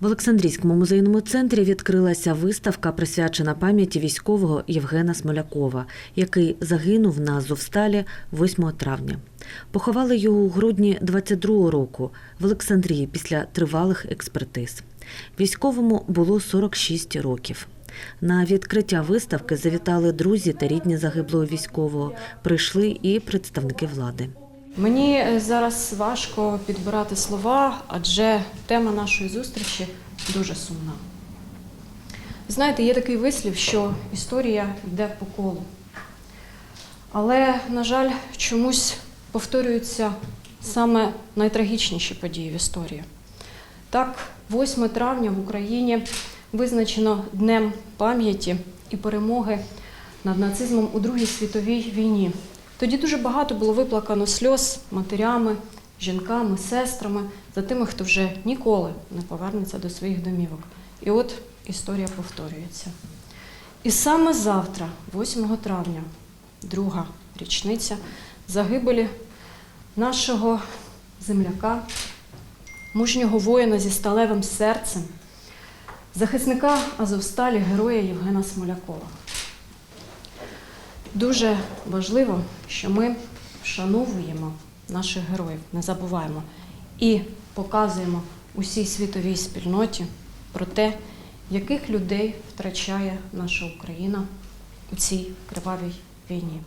В Олександрійському музейному центрі відкрилася виставка, присвячена пам'яті військового Євгена Смолякова, який загинув на Азовсталі 8 травня. Поховали його у грудні 22-го року в Олександрії після тривалих експертиз. Військовому було 46 років. На відкриття виставки завітали друзі та рідні загиблого військового. Прийшли і представники влади. Мені е, зараз важко підбирати слова, адже тема нашої зустрічі дуже сумна. Знаєте, є такий вислів, що історія йде по колу. Але, на жаль, чомусь повторюються саме найтрагічніші події в історії. Так, 8 травня в Україні визначено Днем пам'яті і перемоги над нацизмом у Другій світовій війні. Тоді дуже багато було виплакано сльоз матерями, жінками, сестрами за тими, хто вже ніколи не повернеться до своїх домівок. І от історія повторюється. І саме завтра, 8 травня, друга річниця загибелі нашого земляка, мужнього воїна зі сталевим серцем, захисника Азовсталі, героя Євгена Смолякова. Дуже важливо, що ми вшановуємо наших героїв, не забуваємо і показуємо усій світовій спільноті про те, яких людей втрачає наша Україна у цій кривавій війні.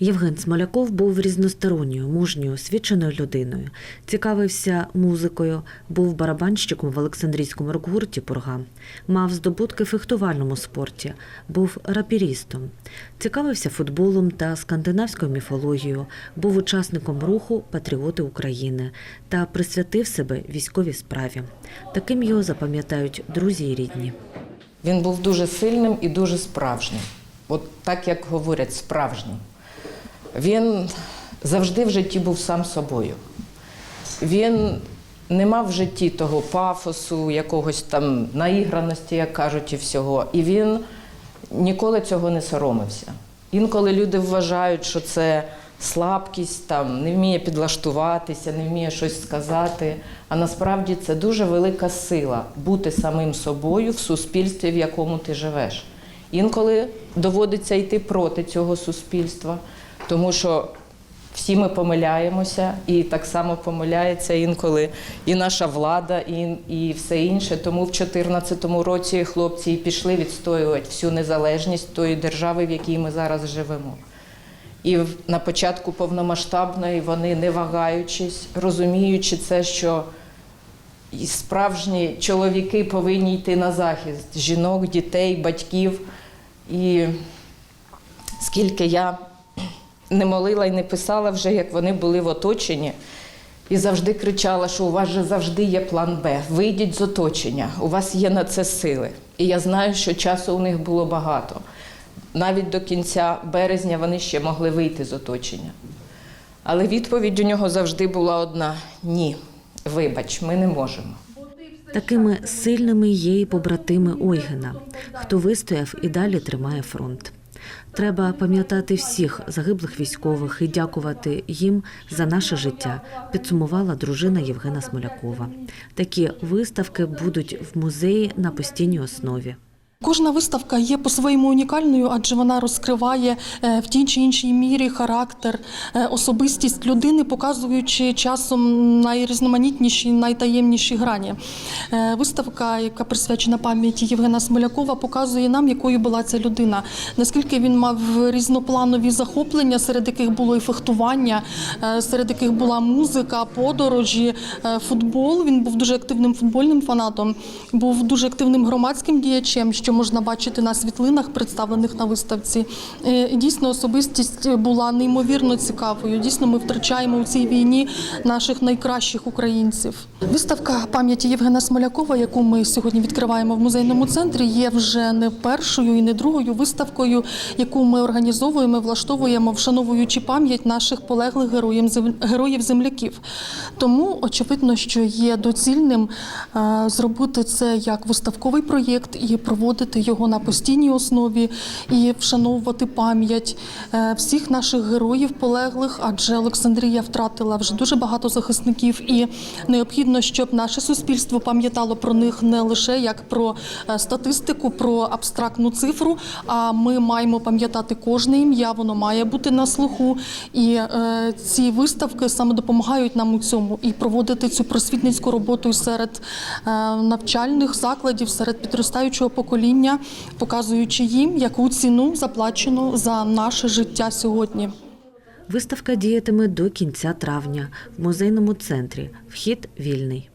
Євген Смоляков був різносторонньою, мужньою, освіченою людиною. Цікавився музикою, був барабанщиком в Олександрійському рок-гурті Пурга. Мав здобутки в фехтувальному спорті, був рапірістом. Цікавився футболом та скандинавською міфологією, був учасником руху Патріоти України та присвятив себе військовій справі. Таким його запам'ятають друзі і рідні. Він був дуже сильним і дуже справжнім. От так як говорять, справжнім. Він завжди в житті був сам собою. Він не мав в житті того пафосу, якогось там наіграності, як кажуть, і всього. І він ніколи цього не соромився. Інколи люди вважають, що це слабкість, там, не вміє підлаштуватися, не вміє щось сказати. А насправді це дуже велика сила бути самим собою в суспільстві, в якому ти живеш. Інколи доводиться йти проти цього суспільства, тому що всі ми помиляємося, і так само помиляється інколи і наша влада, і, і все інше. Тому в 2014 році хлопці пішли відстоювати всю незалежність тої держави, в якій ми зараз живемо. І на початку повномасштабної вони, не вагаючись, розуміючи це, що справжні чоловіки повинні йти на захист жінок, дітей, батьків. І скільки я не молила і не писала вже, як вони були в оточенні, і завжди кричала, що у вас же завжди є план Б. Вийдіть з оточення, у вас є на це сили. І я знаю, що часу у них було багато. Навіть до кінця березня вони ще могли вийти з оточення. Але відповідь у нього завжди була одна: ні, вибач, ми не можемо. Такими сильними є і побратими Ойгена, хто вистояв і далі тримає фронт. Треба пам'ятати всіх загиблих військових і дякувати їм за наше життя, підсумувала дружина Євгена Смолякова. Такі виставки будуть в музеї на постійній основі. Кожна виставка є по-своєму унікальною, адже вона розкриває е, в тій чи іншій мірі характер, е, особистість людини, показуючи часом найрізноманітніші, найтаємніші грані. Е, Виставка, яка присвячена пам'яті Євгена Смолякова, показує нам, якою була ця людина, наскільки він мав різнопланові захоплення, серед яких було і фехтування, серед яких була музика, подорожі, футбол. Він був дуже активним футбольним фанатом, був дуже активним громадським діячем, що можна бачити на світлинах, представлених на виставці. Е, Дійсно, особистість була неймовірно цікавою. Дійсно, ми втрачаємо у цій війні наших найкращих українців. Виставка пам'яті Євгена Смолякова, яку ми сьогодні відкриваємо в музейному центрі, є вже не першою і не другою виставкою, яку ми організовуємо, влаштовуємо, вшановуючи пам'ять наших полеглих героїв земляків. Тому очевидно, що є доцільним е, зробити це як виставковий проєкт і проводити проводити його на постійній основі і вшановувати пам'ять е, всіх наших героїв полеглих, адже Олександрія втратила вже дуже багато захисників, і необхідно, щоб наше суспільство пам'ятало про них не лише як про е, статистику, про абстрактну цифру. А ми маємо пам'ятати кожне ім'я, воно має бути на слуху. І е, ці виставки саме допомагають нам у цьому і проводити цю просвітницьку роботу серед навчальних закладів, серед підростаючого покоління, показуючи їм, яку ціну заплачено за наше життя сьогодні. Виставка діятиме до кінця травня в музейному центрі. Вхід вільний.